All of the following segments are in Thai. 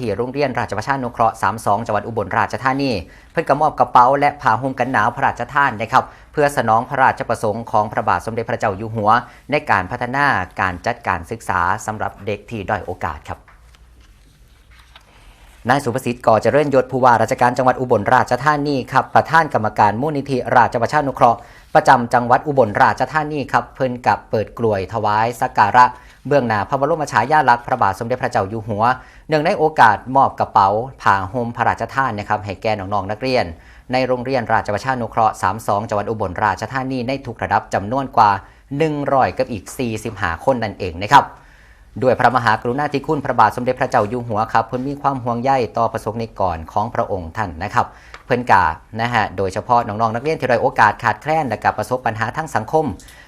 ที่โรงเรียนราชประชานุเคราะห์ 32 จังหวัดอุบลราชธานี เพื่อกระมอบกระเป๋าและผ้าห่มกันหนาวพระราชทานนะครับ เพื่อสนองพระราชประสงค์ของพระบาทสมเด็จพระเจ้าอยู่หัว ในการพัฒนาการจัดการศึกษาสำหรับเด็กที่ด้อยโอกาสครับ นายสุภสิทธิ์ก่อเจริญยศผู้ว่าราชการจังหวัดอุบลราชธานีครับประธานกรรมการมูลนิธิราชประชานุเคราะห์ประจำจังหวัดอุบลราชธานีครับเพิ่นกับเปิดกลวยถวายสักการะ เบื้องหน้าพระบรมฉายาลักษณ์พระบาทสมเด็จพระเจ้าอยู่หัวเนื่องในโอกาสมอบกระเป๋าผ้าห่มพระราชทานนะครับให้แก่น้องๆนักเรียน ในโรงเรียนราชประชานุเคราะห์ 32 จังหวัดอุบลราชธานีในทุกระดับจำนวนกว่า 100 กับอีก 45 คนนั่นเองนะครับ ด้วยพระมหากรุณาธิคุณพระบาทสมเด็จพระเจ้าอยู่หัวครับเพิ่นมีความห่วงใยต่อประสบนิกรของพระองค์ท่านนะครับ เพิ่อนกานะฮะโดยเฉพาะน้องๆนักเรียนที่ด้อยโอกาสขาดแคลนและกับประสบปัญหาทั้งสังคม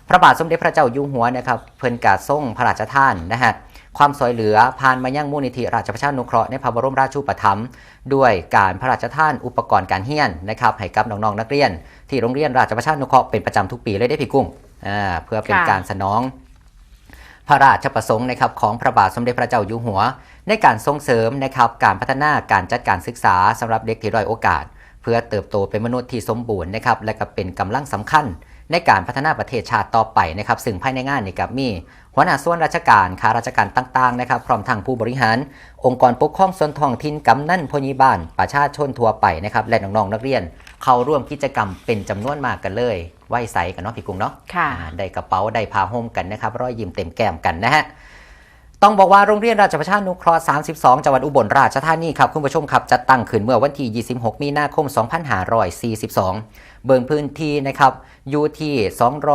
พระบาทสมเด็จพระเจ้าอยู่หัวนะครับ เพิ่อนกาทรงพระราชทานนะฮะความสวยเหลือผ่านมายังมูลนิธิราชประชานุเคราะห์ในพระบรมราชูปถัมภ์ด้วยการพระราชทานอุปกรณ์การเรียนนะครับให้กับน้องๆนักเรียน ที่โรงเรียนราชประชานุเคราะห์เป็นประจำทุกปีเลยได้พี่กุ้งอ่าเพื่อเป็นการสนอง พระราชประสงค์นะครับของพระบาทสมเด็จพระเจ้าอยู่หัว ในการส่งเสริมนะครับการพัฒนาการจัดการศึกษาสำหรับเด็กที่ด้อยโอกาส เพื่อเติบโตเป็นมนุษย์ที่สมบูรณ์นะครับและก็เป็นกำลังสำคัญ ในการพัฒนาประเทศชาติต่อไปนะครับซึ่งภายในงานนี่กับมีหัวหน้าส่วนราชการข้าราชการต่างๆนะครับพร้อมทั้งผู้บริหาร องค์กรปกครองส่วนท้องถิ่นกำนันพญิบาลประชาชนทั่วไปนะครับและน้องๆนักเรียน เข้าร่วมกิจกรรมเป็นจำนวนมากกันเลยไหวใสกันเนาะพี่กุ้งเนาะค่ะอ่าได้กระเป๋าได้ผ้าห่มกันนะครับรอยยิ้มเต็มแก้มกันนะฮะ ต้องบอกว่าโรงเรียนราชประชานุเคราะห์ 32 จังหวัดอุบลราชธานีครับคุณผู้ชมครับจัดตั้งขึ้นเมื่อวันที่ 26 มีนาคม 2542 เบิ่งพื้นที่นะครับอยู่ที่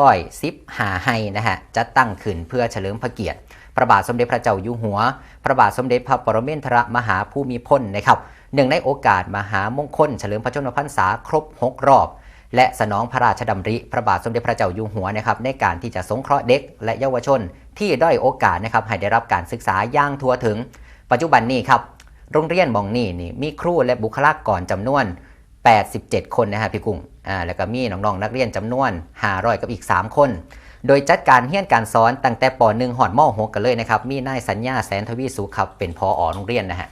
210หาไฮนะฮะจัดตั้งขึ้นเพื่อเฉลิมพระเกียรติ พระบาทสมเด็จพระเจ้าอยู่หัว พระบาทสมเด็จพระปรเมนทรมหาภูมิพลนะครับเนื่องในโอกาสมหามงคลเฉลิมพระชนมพรรษาครบ 6 รอบ และสนองพระราชดำริ พระบาทสมเด็จพระเจ้าอยู่หัวนะครับในการที่จะสงเคราะห์เด็ก และเยาวชน ที่ด้อยโอกาสนะครับให้ได้รับการศึกษาอย่างทั่วถึง ปัจจุบันนี้ครับโรงเรียนมองนี่นี่มีครูและบุคลากรจำนวน 87 คนนะฮะพี่กุ้งอ่าแล้วก็มีน้องๆนักเรียนจำนวน500กับอีก 3 คน โดยจัดการเรียนการสอนตั้งแต่ป .1 หอดม .6 กันเลยนะครับมีนายสัญญาแสนทวีสุขครับเป็นพออโรงเรียนนะฮะ